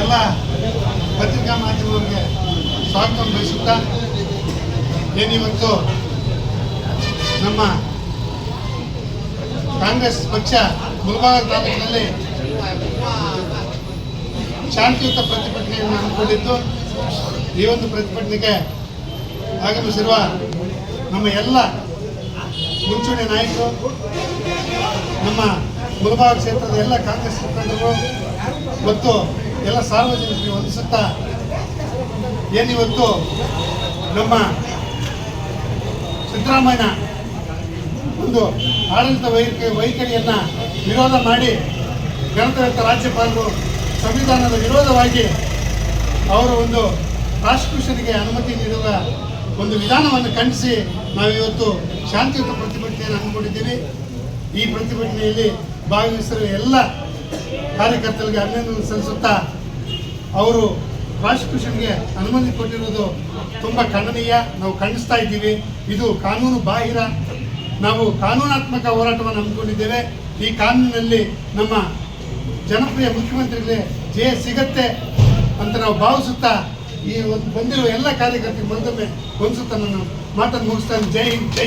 ಎಲ್ಲ ಪತ್ರಿಕಾ ಮಾಧ್ಯಮಗಳಿಗೆ ಸ್ವಾಗತ ಬಯಸುತ್ತಾ ಏನಿವತ್ತು ನಮ್ಮ ಕಾಂಗ್ರೆಸ್ ಪಕ್ಷ ಗುಲ್ಬಾಗ ತಾಲೂಕಿನಲ್ಲಿ ಶಾಂತಿಯುತ ಪ್ರತಿಭಟನೆಯನ್ನು ಹಮ್ಮಿಕೊಂಡಿದ್ದು. ಈ ಒಂದು ಪ್ರತಿಭಟನೆಗೆ ಆಗಮಿಸಿರುವ ನಮ್ಮ ಎಲ್ಲ ಮುಂಚೂಣಿ ನಾಯಕರು, ನಮ್ಮ ಗುಲ್ಬಾಗ ಕ್ಷೇತ್ರದ ಎಲ್ಲ ಕಾಂಗ್ರೆಸ್ ಮುಖಂಡರು ಮತ್ತು ಎಲ್ಲ ಸಾರ್ವಜನಿಕರಿಗೆ ವಂದಿಸುತ್ತಾ ಏನಿವತ್ತು ನಮ್ಮ ಸಿದ್ದರಾಮಯ್ಯ ಒಂದು ಆಡಳಿತ ವೈಖರಿ ವೈಖರಿಯನ್ನು ವಿರೋಧ ಮಾಡಿ ಗಣತಂತ್ರ ರಾಜ್ಯಪಾಲರು ಸಂವಿಧಾನದ ವಿರೋಧವಾಗಿ ಅವರು ಒಂದು ಪ್ರಾಸಿಕ್ಯೂಷನ್ಗೆ ಅನುಮತಿ ನೀಡುವ ಒಂದು ವಿಧಾನವನ್ನು ಖಂಡಿಸಿ ನಾವಿವತ್ತು ಶಾಂತಿಯುತ ಪ್ರತಿಭಟನೆಯನ್ನು ಹಮ್ಮಿಕೊಂಡಿದ್ದೀವಿ. ಈ ಪ್ರತಿಭಟನೆಯಲ್ಲಿ ಭಾಗವಹಿಸಿರುವ ಎಲ್ಲ ಕಾರ್ಯಕರ್ತರಿಗೆ ಅಭಿನಂದನೆ ಸಲ್ಲಿಸುತ್ತಾ ಅವರು ಪ್ರಾಸಿಕ್ಯೂಷನ್ಗೆ ಅನುಮತಿ ಕೊಟ್ಟಿರೋದು ತುಂಬ ಖಂಡನೀಯ. ನಾವು ಖಂಡಿಸ್ತಾ ಇದ್ದೀವಿ. ಇದು ಕಾನೂನು ಬಾಹಿರ. ನಾವು ಕಾನೂನಾತ್ಮಕ ಹೋರಾಟವನ್ನು ಹಮ್ಮಿಕೊಂಡಿದ್ದೇವೆ. ಈ ಕಾನೂನಿನಲ್ಲಿ ನಮ್ಮ ಜನಪ್ರಿಯ ಮುಖ್ಯಮಂತ್ರಿಗಳೇ ಜಯ ಸಿಗತ್ತೆ ಅಂತ ನಾವು ಭಾವಿಸುತ್ತಾ ಈ ಒಂದು ಬಂದಿರುವ ಎಲ್ಲ ಕಾರ್ಯಕರ್ತರಿಗೆ ಮತ್ತೊಮ್ಮೆ ಹೊಂದಿಸುತ್ತಾ ನಾನು ಮಾತನ್ನು ಮುಗಿಸ್ತಾನೆ ಜೈ ಹಿಂದ್, ಜೈ